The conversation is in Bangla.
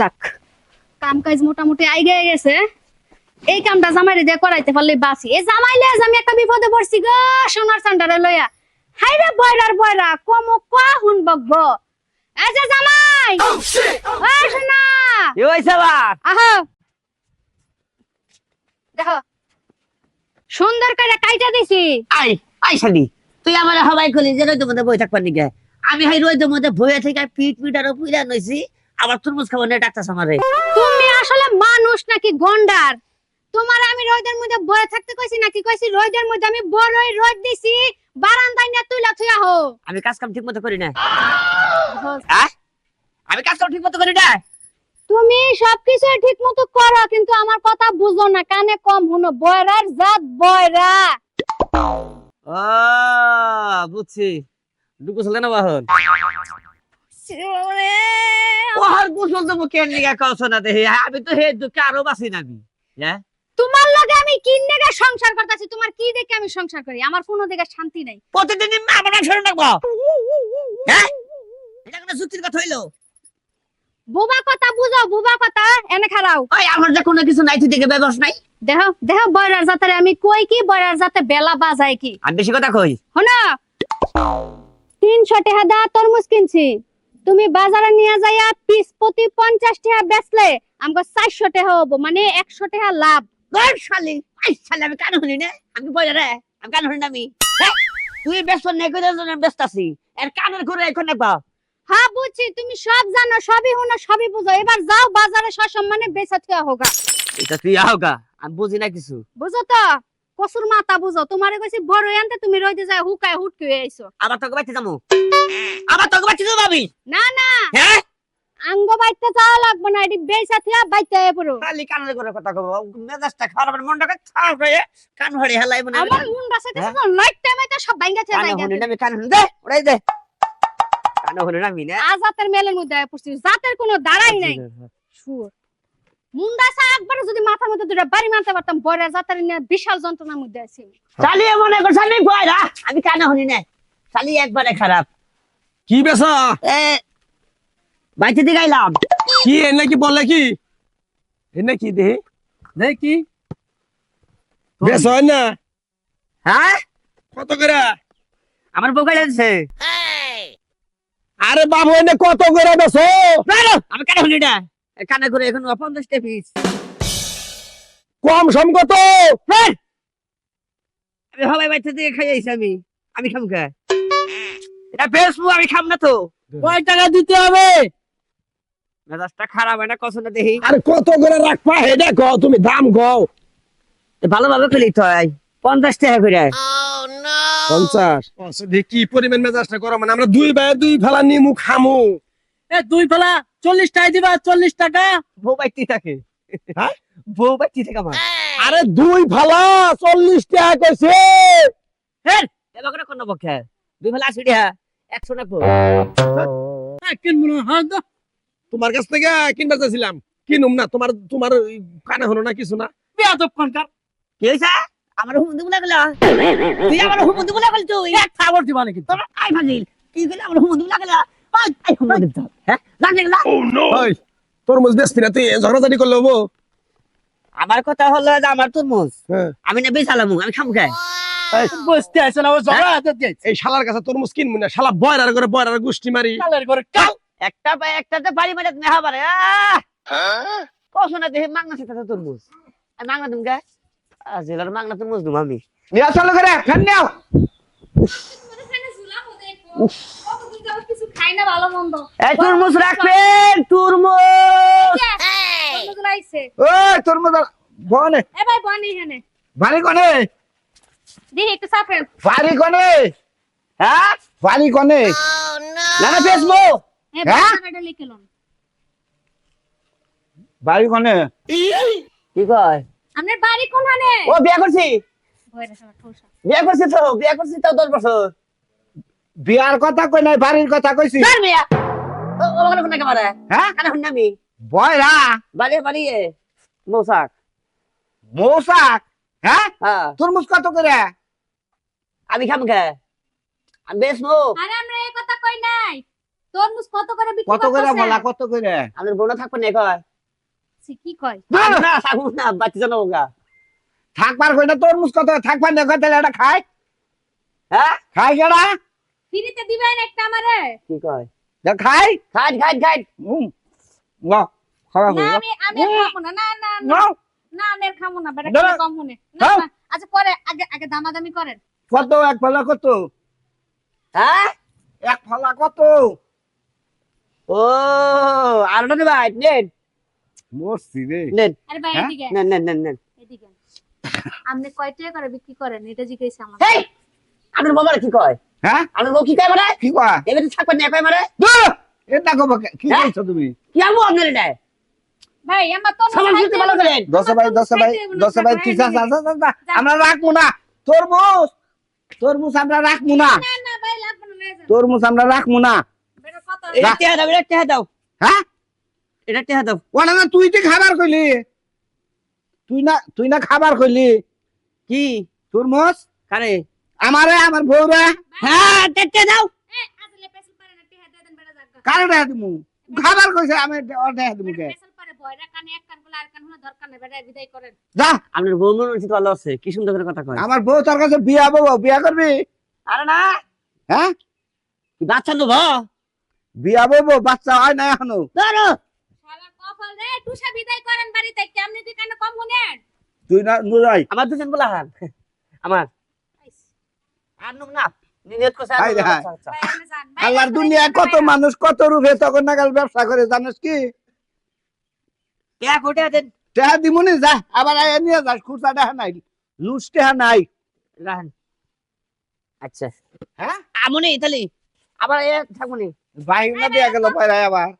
যাক কাম কাজ মোটামুটি আইগে গেছে। এই কামটা জামাইরে দিয়ে করাইতে পারলে বাঁচি। এই জামাইলে আমি একটা বিপদে পড়ছি গো সোনার চান্ডারে লইয়া। হাইরে বয়রার বয়রা কম কোয়া হুন বকব। যে জামাই! ও সোনা! কি হয়েছে বা? আহো। দেখো সুন্দর করে কাইটা দিছি। আই আই শালি তুই আমার হবাই কলি যে রোদের মধ্যে বই থাকবার নিকে আমি হাই রোদের মধ্যে বইয়ে থেকে পিট পিট আর পুইরা নইছি। আবার তুরমুজ খাব না ডাক্তার সামারে তুমি আসলে মানুষ নাকি গন্ডার? তোমার আমি রোদের মধ্যে বয়ে থাকতে কইছি নাকি? কইছি রোদের মধ্যে আমি বড়ই রোদ দিছি বারান্দায় না তুইলা থুয়া হো আমি কাজ কাম ঠিক মতো করি না হ্যাঁ? আমি কাজ কাম ঠিক মতো করি না তুমি সবকিছু ঠিক মতো করো কিন্তু আমার কথা বুঝো না কানে কম শুনো। বয়রার জাত বয়রা। ও বুঝছি। ডুকু চলে না বাহন? ও গোসল দেবো কেন নিগা কছ না দেহে? আমি তো হে দুঃখে আরও বাঁচি না আমি হ্যাঁ তোমার লগে আমি কি নেগে সংসার করতেছি? তোমার কি দেখে আমি সংসার করি? আমার কোনো দিকে শান্তি নাই। প্রতিদিন আমার শরীর রাখব হ্যাঁ এটা কোনো যুক্তির কথা হইল? বোবা কথা বুঝো বোবা কথা এনে খারাও। ওই আমার যে কোনো কিছু নাই তুই দেখে ব্যবস্থা নাই? দেহ দেহ বয়রার জাতের আমি কই কি বয়রার জাতে বেলা বাজায় কি। আমি বেশি কথা কই। হনা তিনশো টাকা দা তরমুজ কিনছি। তুমি বাজারে নিয়ে যাইয়া পিস প্রতি পঞ্চাশ টাকা বেচলে আমাকে চারশো টাকা হব মানে একশো টাকা লাভ। গর শালি শালি আমি কান শুনি না? আমি বলে রে আমি কান শুনি না আমি? তুই ব্যস্ত নেই করে ব্যস্ত আছি? এর কানের ঘুরে এখন নেবা হ্যাঁ বুঝছি তুমি সব জানো সবই হুনো সবই বুঝো। এবার যাও বাজারে সসম্মানে বেচা থুয়া হোগা। এটা তুই আহগা আমি বুঝি না কিছু। বুঝো তো? কসুর মাথা বুঝো। তোমারে কইছি বড় আনতে তুমি রইতে যায় হুকায় হুটকে আইছো। আবার তোকে বাচ্চা যাব? আবার তোকে বাচ্চা যাব আমি? না না। হ্যাঁ? আঙ্গ বাইতে যাওয়া লাগবে না এটি বেচা থুয়া বাইতে পড়ো। খালি কানের করে কথা কব মেজাজটা খারাপ মনটাকে খারাপ হয়ে কান হরে হেলাই মনে আমার মন বাসাইতেছে তো লাইট টাইমে তো সব ভাঙ্গা ছে কানে জায়গা শুনি আমি কান দে ওরাই দে। কানে শুনি না আমি না। আজাতের মেলের মধ্যে আয়া পড়ছি। জাতের কোনো দাঁড়াই নাই। শুয়োর। মুন্ডাসা একবার যদি মাথার মধ্যে দুটো বাড়ি মারতে পারতাম বড় জাতের নিয়ে বিশাল যন্ত্রণার মধ্যে আছি চালিয়ে মনে কর চালি বয়রা আমি কানে শুনি না চালি একবারে খারাপ। কি বেসা এ বাইতে দিকে আইলাম কি এনে কি বলে কি? এনে কি দেহে? দেখ কি? বেস না? হ্যাঁ কত করে? আমার বউকে লাগছে আরে বাবু এনে কত করে বেসো আমি কানে শুনি না কানে করে এখন পঞ্চাশটা পিস কম সম কত আমি সবাই বাইতে দিকে খাই আইছি আমি। আমি খাম কে? এটা বেসবো আমি খাম না তো। কয় টাকা দিতে হবে? মেজাজটা খারাপ হয় না কষ্ট না দেখি। আরে কত করে রাখবা হে দেখো তুমি দাম গও এ ভালোভাবে খেলি তো পঞ্চাশ টাকা করে। পঞ্চাশ। কি পরিমাণ মেজাজটা করো মানে আমরা দুই ভাই দুই ফেলা নিমু খামু। এ দুই ফেলা চল্লিশ টাকা দিবা চল্লিশ টাকা। বউ বাইতে থাকে। হ্যাঁ? বউ বাইতে থাকে আমার। আরে দুই ফালা চল্লিশ টাকা কইছে। এবার করে কোন পক্ষে দুই বেলা আশি টাকা একশো টাকা হ্যাঁ, কিনবো না হ্যাঁ দাও। তোমার কাছ থেকে কিনবা চাইছিলাম। কিনুম না তোমার তোমার কানে হলো না কিছু না। বেয়াদব কোনকার কি হয়েছে আমার হুমুন দিব লাগলা তুই আমার হুমুন দিব লাগল তুই? এক খাবার দিবা নাকি? তোর আই ফাজিল কি কইলে আমার হুমুন দিব লাগলা হ্যাঁ? ওই তরমুজ বেচবি না তুই ঝগড়াঝাটি করলে হব। আমার কথা হলো যে আমার তরমুজ হ্যাঁ। আমি না বেচালাম আমি খাম খাই বসতে আছে না ও ঝগড়া এই শালার কাছে তরমুজ কিনবি না শালা বয়রার করে বয়রার গুষ্টি মারি। কালের করে কাল একটা পাই একটাতে বাড়ি মারে নেহা পারে কসনা দেহে মাংনা সেটা তরমুজ আর মাংনা তুমি গায় জেলার মাংনা তরমুজ দুম আমি। নিয়ে চালু করে ফ্যান নাও কিছু খাই না ভালো মন্দ। এই তরমুজ রাখবেন তরমুজ! তরমুজ লাইছে ওই তরমুজ বনে। এ ভাই বনি হেনে বাড়ি কনে দিহি একটু বাড়ি কনে হ্যাঁ? বাড়ি কনে না না ফেসবুক এ হ্যাঁ? বাড়ি কনে কি কয়? আপনার বাড়ি কোনখানে? ও বিয়া করছি। বিয়া করছি তো বিয়া করছি তো দশ বছর। বিয়ার কথা কই নাই বাড়ির কথা কইছি। কার বিয়া? ও ও মানে কোন একেবারে হ্যাঁ কানে শুনি আমি। বয়রা? বাড়ি বাড়ি মৌসাক মৌসাক হ্যাঁ তরমুজ কত করে? আমি খাম খা। আমি বেশ মো আরে আমরা এই কথা কই নাই। তরমুজ কত করে বিক্রি কত করে বলা কত করে? আমাদের বোনা থাকবে না কয়। সে কি কয়? থাকব না থাকব না বাচ্চা জানো গা। থাকবার কইটা তরমুজ কত? থাকবার না কত এটা খায়। হ্যাঁ? খায় কেডা? ফ্রিতে দিবেন একটা আমারে? কি কয়? যা খাই খাট খাট খাট হুম না খাওয়া না আমি আমি খাব না। না না না। না না আমি খাব না বেটা কম না আচ্ছা পরে আগে আগে দামাদামি করেন। কত এক ফলা কত? হ্যাঁ? এক ফলা কত? ও আর না ভাই নেন। মরছি রে। নেন। আরে ভাই হ্যাঁ? এদিকে। নেন নেন নেন নেন। এদিকে। আপনি কয় টাকা করে বিক্রি করেন? এটা জিজ্ঞেস আমার। হেই! আপনার বাবার কি কয়? হ্যাঁ? কি কয় মানে? কি কয়? এবারে থাকবেন না কয় মানে? ধুর, এটা কব কি হ্যাঁ? কইছো তুমি? কি আমু আপনার এটা? ভাই আমার তো সমাজ করতে ভালো করেন। দশে ভাই দশে ভাই দশে ভাই ঠিক আছে আমরা রাখব না। তরমুজ! তরমুজ আমরা রাখব না। না না ভাই লাগবে না তরমুজ আমরা রাখব না। বেটা কত এটা টেহা দাও এটা টেহা দাও। হ্যাঁ? এটা টেহা দাও। ওটা না তুই যে খাবার কইলি? তুই না তুই না খাবার কইলি? কি? তরমুজ? কারে? আমারে আমার বউরে। হ্যাঁ টেটে দাও এ আসলে পেছল পারে না টিহা দিয়ে দেন বেটা জাগা। কারে দেয়া দিমু? খাবার কইছে আমি অর্ধে দিমু কে? পেছল পারে বয়রা কানে এক কানগুলো আর কান হলো দরকার নেই বেটা বিদায় করেন। যা। আপনার বউ মনে হচ্ছে ভালো আছে কি সুন্দর করে কথা কয়। আমার বউ তোর কাছে বিয়া বউ বিয়া করবি? আরে না। হ্যাঁ? বাচ্চা নেব বিয়া বউ বাচ্চা হয় না এখনও। ধরো। শালা কপাল রে টুসা বিদায় করেন বাড়িতে কেমনে তুই কানে কম শুনেন? তুই না নুরাই। আমার দুজন বলা হান আমার। আল্লাহর আপনি দুনিয়ায় যান, কত মানুষ কত রূপে তখন নাগাল ব্যবসা করে জানিস কি? কে কোটে দেন। টেহা দিমুনি যা আবার নিয়ে যাস খুচা টেহা নাই লুজ টেহা নাই। আচ্ছা। হ্যাঁ? আমনে ইতালি। আবার বাহির না দিয়া গেল পায়রা আবার।